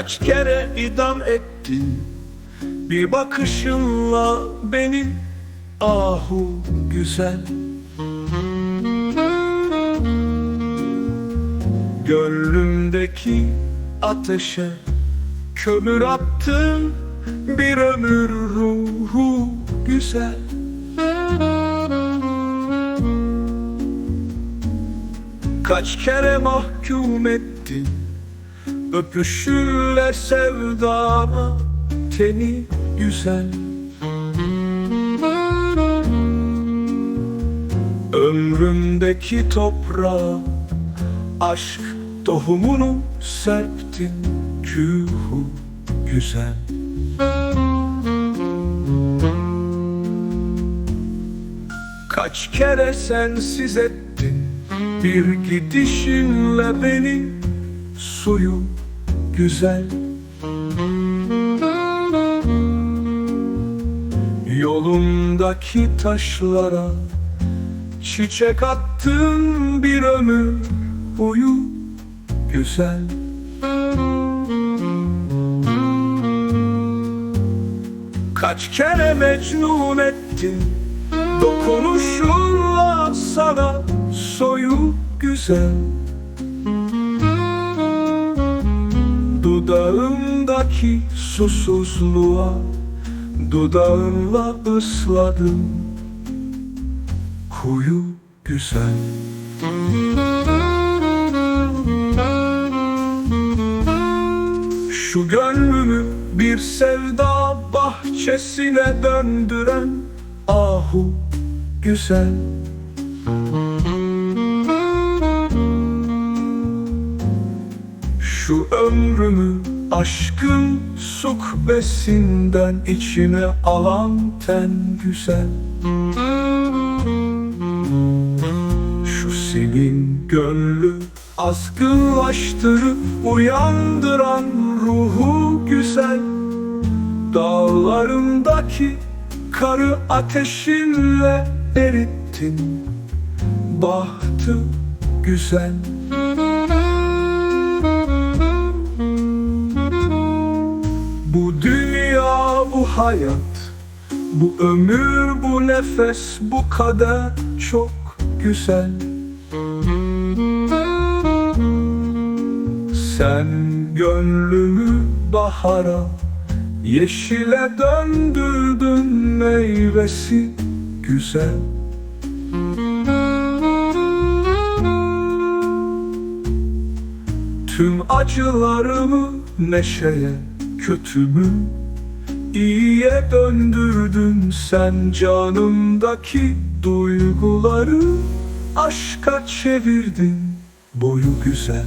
Kaç kere idam ettin Bir bakışınla beni Ahu güzel. Gönlümdeki ateşe Kömür attın Bir ömür ruhu güzel. Kaç kere mahkum ettin Öpüşürler sevdama Teni güzel. Ömrümdeki toprağa Aşk tohumunu serptin Kühu güzel. Kaç kere sensiz ettin Bir gidişinle beni Suyu güzel. Yolumdaki taşlara Çiçek attın bir ömür boyu güzel. Kaç kere mecnun ettin Dokunuşunla sana soyu güzel Dudağımdaki susuzluğa Dudağınla ısladım. Huyu güzel. Şu gönlümü bir sevda bahçesine döndüren Ahu güzel Şu ömrümü aşkın sukbesinden içine alan ten güzel. Şu senin gönlü azgınlaştırıp uyandıran ruhu güzel. Dağlarındaki karı ateşinle erittin Bahtı güzel hayat, bu ömür, bu nefes, bu kader çok güzel. Sen gönlümü bahara, yeşile döndürdün meyvesi güzel. Tüm acılarımı neşeye, kötümü iyiye döndürdün sen canımdaki duyguları aşka çevirdin boyu güzel.